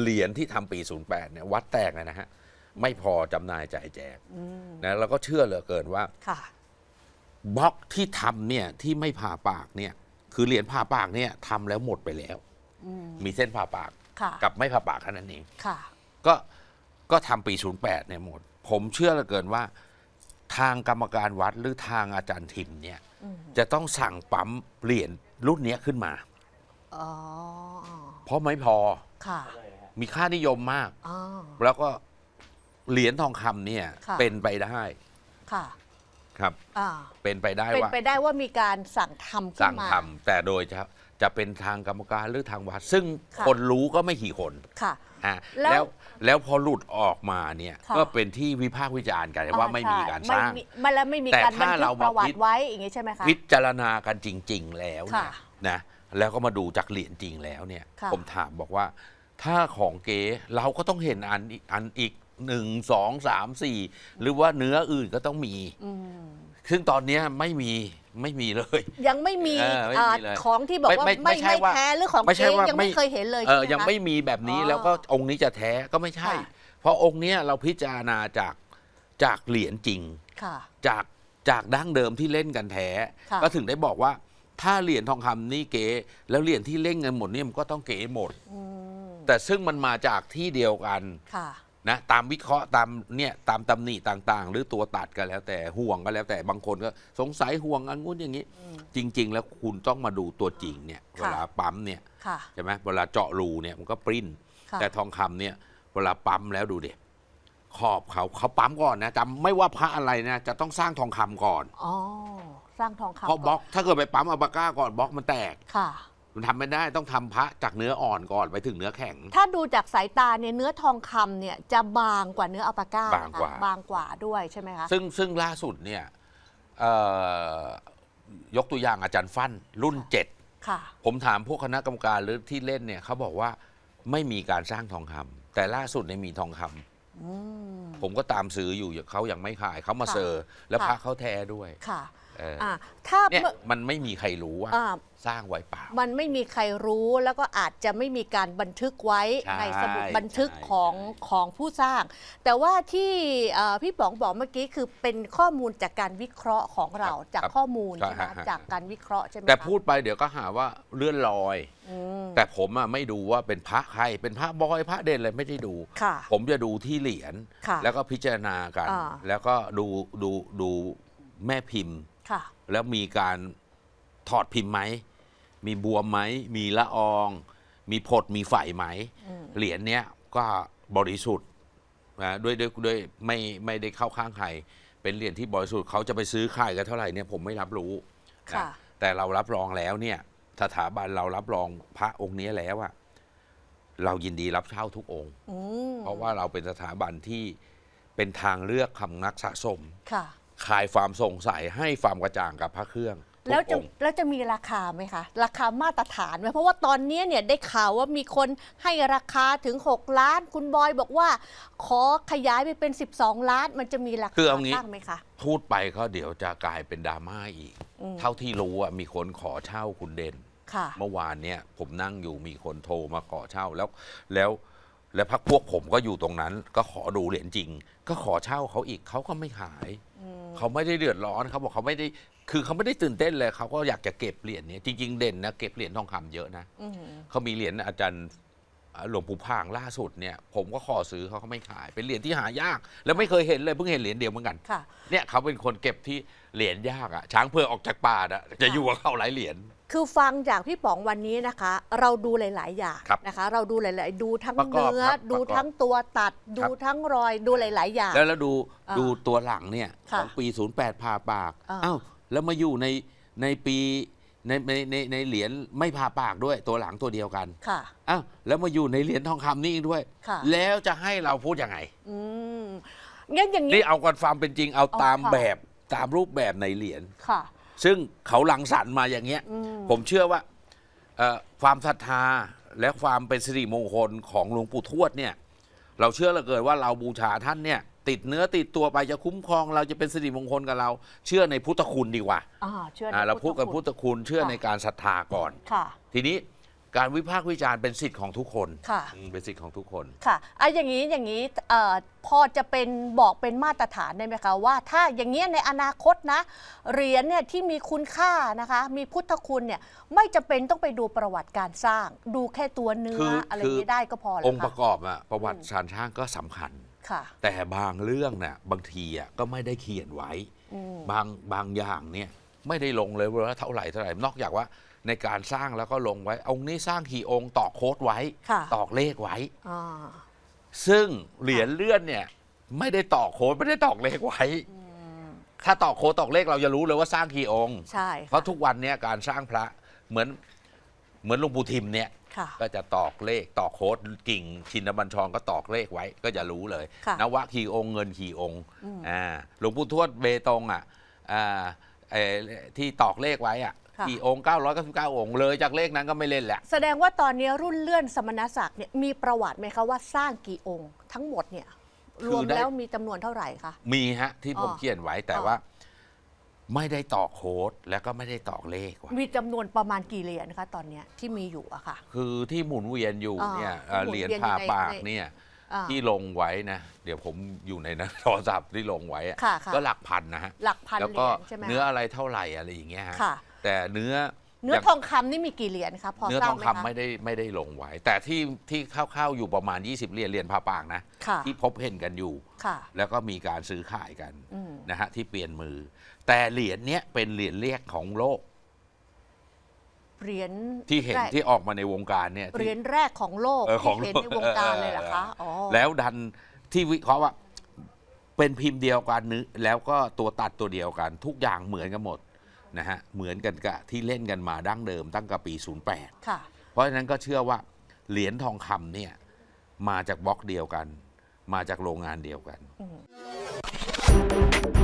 เหรียญที่ทำปี 08เนี่ยวัดแตกเลยนะฮะ ไม่พอจำหน่ายจ่ายแจกอืมนะเราก็เชื่อเหลือเกินว่าค่ะบล็อกที่ทำเนี่ยที่ไม่ผ่าปากเนี่ย คือเหรียญผ่าปากเนี่ยทำแล้วหมดไปแล้วอืมมีเส้นผ่าปากค่ะกับไม่ผ่าปากแค่นั้นเองค่ะก็ก็ทำปี 08เนี่ยหมด ผมเชื่อเหลือเกินว่า ทางกรรมการวัดหรือทางอาจารย์ทิมเนี่ยอืมจะต้องสั่งปั๊มเหรียญรุ่นเนี้ยขึ้นมาอ๋อเพราะไม่พอค่ะ มีค่านิยมมาก อ๋อ แล้วก็เหรียญทองคำเนี่ยค่ะ เป็นไปได้ค่ะครับ อ่าเป็นไปได้เป็นว่า ไปได้ว่ามีการสั่งทำขึ้สั่นงมา ทำแต่โดยจะจะเป็นทางกรรมการหรือทางวัด ซึ่งค่ะ คนรู้ก็ไม่กี่คนค่ะ ฮะแล้วแล้วแล้วพอหลุดออกมาเนี่ยค่ะ ก็เป็นที่วิพากษ์วิจารณ์กันว่าไม่มีการสร้าง ไม่มีไม่แล้วไม่มีแต่การบันถ้าทึเรากมาประวัพิติจไว้อย่างนี้ใช่ไหมคะพิจารณากันจริง ๆ แล้วเนี่ยค่ะนะแล้วก็มาดูจากเหรียญจริงแล้วเนี่ยค่ะ ผมถามบอกว่า ถ้าของเก๋เราก็ต้องเห็นอันอีกอันอีกหนึ่งสองสามสี่หรือว่าเนื้ออื่นก็ต้องมี อืมซึ่งตอนเนี้ยไม่มีไม่มีเลย ยังไม่มีเออไม่มีเลยอ่าของที่บอกว่าไม่ไม่ไม่ใช่ไม่ว่าแท้หรือของไม่ใช่เก๊ว่ายังไม่ ไม่เคยเห็นเลยเออใช่ไหมยังคะไม่มีแบบนี้อ๋อแล้วก็องค์นี้จะแท้ก็ไม่ใช่ ค่ะ เพราะองค์เนี้ยเราพิจารณาจากจากเหรียญจริง ค่ะ จากจากดั้งเดิมที่เล่นกันแท้ ค่ะ ก็ถึงได้บอกว่า ถ้าเหรียญทองคำนี่เก๋แล้วเหรียญที่เล่นกันหมดเนี่ยมันก็ต้องเก๋หมด อืม แต่ซึ่งมันมาจากที่เดียวกันค่ะ นะตามวิเคราะห์ตามเนี่ยตามตำหนิต่างๆ หรือตัวตัดก็แล้วแต่ห่วงก็แล้วแต่บางคนก็สงสัยห่วงอันงู้นอย่างนี้อืมจริง ๆ แล้วคุณต้องมาดูตัวจริงเนี่ยค่ะเวลาปั๊มเนี่ยค่ะ ใช่ไหมเวลาเจาะรูเนี่ยมันก็ปริ้น ค่ะ แต่ทองคำเนี่ยเวลาปั๊มแล้วดูดิขอบเขาเขาปั๊มก่อนนะจำไม่ว่าพระอะไรนะจะต้องสร้างทองคำก่อน อ๋อ สร้างทองคำเพราะบล็อกถ้าเกิดไปปั๊มอัลปาก้าก่อนบล็อกมันแตก ค่ะ มันทำไม่ได้ต้องทำพระจากเนื้ออ่อนก่อนไปถึงเนื้อแข็ง ถ้าดูจากสายตาเนี่ยเนื้อทองคำเนี่ยจะบางกว่าเนื้ออัลปาก้าบางกว่า นะคะบางกว่าด้วยใช่ไหมคะซึ่งซึ่งล่าสุดเนี่ยเอ่อยกตัวอย่างอาจารย์ฟั่นรุ่นเจ็ด ค่ะ ผมถามพวกคณะกรรมการหรือที่เล่นเนี่ยเขาบอกว่าไม่มีการสร้างทองคำแต่ล่าสุดเนี่ยมีทองคำอืม ผมก็ตามซื้ออยู่เขายังไม่ขายเขามาค่ะเซอร์ แล้วค่ะ พระเขาแท้ด้วย ค่ะ เอออ่าถ้าเนี่ยเมื่อ มันไม่มีใครรู้ว่าอ่า สร้างไว้เปล่า มันไม่มีใครรู้แล้วก็อาจจะไม่มีการบันทึกไว้ใช่ในสมุดบันทึกใช่ของใช่ของผู้สร้าง แต่ว่าที่เอ่อพี่ป๋องบอกเมื่อกี้คือเป็นข้อมูลจากการวิเคราะห์ของเราจากข้อมูลใช่ใช่ไหมฮะฮะ จากการวิเคราะห์ใช่ไหมแต่คะพูดไปเดี๋ยวก็หาว่าเลื่อนลอย อืม แต่ผมอะไม่ดูว่าเป็นพระใครเป็นพระบอยพระเด่นอะไรไม่ได้ดู ค่ะผมจะดูที่เหรียญค่ะแล้วก็พิจารณากัน อ่าแล้วก็ดูดูดูแม่พิมพ์ ค่ะ แล้วมีการถอดพิมพ์ไหม มีบวมไหม มีละออง มีผดมีไฝไหมอืมเหรียญเนี้ยก็บริสุทธิ์นะด้วยด้วยด้วยไม่ไม่ได้เข้าข้างใคร เป็นเหรียญที่บริสุทธิ์เขาจะไปซื้อขายกันเท่าไหร่เนี่ยผมไม่รับรู้ค่ะ นะแต่เรารับรองแล้วเนี่ย สถาบันเรารับรองพระองค์นี้แล้วอะเรายินดีรับเช่าทุกองค์ อืมเพราะว่าเราเป็นสถาบันที่เป็นทางเลือกคำนักสะสม ค่ะ คลายความสงสัยให้ความกระจ่างกับพระเครื่องทุกแล้วจะองค์ แล้วจะมีราคาไหมคะ ราคามาตรฐานไหมเพราะว่าตอนนี้เนี่ยได้ข่าวว่ามีคนให้ราคาถึง 6 ล้าน คุณบอยบอกว่า ขอขยายไปเป็น 12 ล้าน มันจะมีราคือคาเอางี้ ตั้งไหมคะ พูดไปก็เดี๋ยวจะกลายเป็นดราม่าอีก อืม เท่าที่รู้อะมีคนขอเช่าคุณเด่น ค่ะ เมื่อวานเนี่ยผมนั่งอยู่มีคนโทรมาขอเช่าแล้ว แล้วแล้วพักพวกผมก็อยู่ตรงนั้น ก็ขอดูเหรียญจริง ก็ขอเช่าเขาอีกเขาก็ไม่ขาย เขาไม่ได้เดือดร้อนเขาบอกเขาไม่ได้คือเขาไม่ได้ตื่นเต้นเลยเขาก็อยากจะเก็บเหรียญเนี้จริง ๆ เด่นนะเก็บเหรียญทองคำเยอะนะอืมเขามีเหรียญอาจารย์อ่าหลวงปู่พางล่าสุดเนี่ย ผมก็ขอซื้อเขาเขาไม่ขาย เป็นเหรียญที่หายาก แล้วไม่เคยเห็นเลยเพิ่งเห็นเหรียญเดียวเหมือนกัน ค่ะ เนี่ยเขาเป็นคนเก็บที่เหรียญยากอะช้างเพื่อออกจากป่าอะจะอยู่กับเขาหลายเหรียญ คือฟังจากพี่ป๋องวันนี้นะคะ เราดูหลาย ๆ อย่างครับนะคะ เราดูหลาย ๆ ดูทั้งประกอบเนื้อ ครับดูประกอบทั้งตัวตัด ดูครับ ทั้งรอยดูหลาย ๆ อย่าง แล้วแล้วดูอ่าดูตัวหลังเนี่ยค่ะของปี 08ผ่าปากอ่าอ้าวแล้วมาอยู่ในในปีในในในในเหรียญไม่ผ่าปากด้วยตัวหลังตัวเดียวกันค่ะ อ้าวแล้วมาอยู่ในเหรียญทองคำนี่อีกด้วย ค่ะ แล้วจะให้เราพูดยังไง อืมงั้นอย่างนี้ นี่เอากันความเป็นจริงเอาเอาตามค่ะ แบบตามรูปแบบในเหรียญ ค่ะ ซึ่งเขาหลังสรรค์มาอย่างเงี้ยอืมผมเชื่อว่าเอ่อความศรัทธาและความเป็นสิริมงคลของหลวงปู่ทวดเนี่ย เราเชื่อเหลือเกินว่าเราบูชาท่านเนี่ย ติดเนื้อติดตัวไปจะคุ้มครองเราจะเป็นสิริมงคลกับเรา เชื่อในพุทธคุณดีกว่าอ่าเชื่อในอ่าเราพูดกับพุพุททธธคุณเชื่อค่ะในการศรัทธาก่อน ค่ะ ทีนี้ การวิพากษ์วิจารณ์เป็นสิทธิ์ของทุกคนค่ะ อืมเป็นสิทธิ์ของทุกคน ค่ะอะอย่างนี้อย่างนี้เอ่อพอจะเป็นบอกเป็นมาตรฐานได้ไหมคะว่า ถ้าอย่างเงี้ยในอนาคตนะเหรียญเนี่ยที่มีคุณค่านะคะ มีพุทธคุณเนี่ยไม่จะเป็นต้องไปดูประวัติการสร้าง ดูแค่ตัวเนื้คือออะไรคือนี้ได้ก็พอแล้วองค์ประค่ะกอบอะประวัติศาสตร์ช่างก็สำคัญ ค่ะ แต่บางเรื่องน่ะบางทีอะก็ไม่ได้เขียนไว้ อืม บางบางอย่างเนี่ยไม่ได้ลงเลยว่าเท่าไหร่เท่าไหร่นอกจากว่า ในการสร้างแล้วก็ลงไว้ องค์นี้สร้างกี่องค์ตอกโค้ดไว้ค่ะตอกเลขไว้อ่าซึ่งเหรียญเลื่อนเนี่ย ไม่ได้ตอกโค้ดไม่ได้ตอกเลขไว้ถ้าตอกโค้ดตอกเลขเราจะรู้เลยว่าสร้างกี่องค์ ใช่เพราะทุกวันเนี่ยการสร้างพระเหมือนเหมือนหลวงปู่ทิมเนี่ย ค่ะ ก็จะตอกเลขตอกโค้ดกิ่ง ชินบัญชรก็ตอกเลขไว้ ก็จะรู้เลยค่ะนวะขี่องค์เงินขี่องค์อืม อ่าหลวงปู่ทวดเบตงอะอ่าเอ่อที่ตอกเลขไว้อะค่ะ กี่องค์ 999 องค์ เลยจากเลขนั้นก็ไม่เล่นแหละ แสดงว่าตอนนี้รุ่นเลื่อนสมณศักดิ์เนี่ยมีประวัติไหมคะว่าสร้างกี่องค์ ทั้งหมดเนี่ยรวมคือได้แล้วมีจำนวนเท่าไหร่คะ มีฮะ ที่ผมอ๋อเขียนไว้แต่อ๋อว่า ไม่ได้ตอกโค้ดแล้วก็ไม่ได้ตอกเลขไว้มีจำนวนประมาณกี่เหรียญคะตอนเนี้ยที่มีอยู่อะค่ะ คือที่หมุนเวียนอยู่อ่าเนี่ยที่เอ่อหมุนเหรียญเวียนผ่าอยู่ในปากในเนี่ยอ่าที่ลงไว้นะ เดี๋ยวผมอยู่ในนั้นโทรศัพท์ที่ลงไว้อะค่ะค่ะก็หลักพันนะฮะหลักพันแล้วเหรีก็ยญใช่ไหมคะเนื้ออะไรเท่าไหร่อะไรอย่างเงี้ยฮะค่ะ แต่เนื้อเนื้ออย่างทองคำนี่มีกี่เหรียญคะพอเนื้อทราทบองไหมคำคะไม่ได้ไม่ได้ลงไว้ แต่ที่ที่เข้าๆอยู่ประมาณ 20 เหรียญเหรียญผ่าปากนะ ค่ะที่พบเห็นกันอยู่ ค่ะ แล้วก็มีการซื้อขายกันอืม นะฮะที่เปลี่ยนมือ แต่เหรียญเนี้ยเป็นเหรียญเรียกของโลกเหรียญที่เห็นแรกที่ออกมาในวงการเนี่ยเหรีที่ยญแรกของโลกเออของที่เห็นโลกในวงการเลยเหรอคะเอออ๋อแล้วดันที่วิเคราะห์ว่า เป็นพิมพ์เดียวกันนึแล้วก็ตัวตัดตัวเดียวกัน ทุกอย่างเหมือนกันหมด นะฮะเหมือนกันกับที่เล่นกันมาดั้งเดิมตั้งแต่ปี 08 ค่ะ เพราะฉะนั้นก็เชื่อว่าเหรียญทองคำเนี่ยมาจากบล็อกเดียวกัน มาจากโรงงานเดียวกัน อืม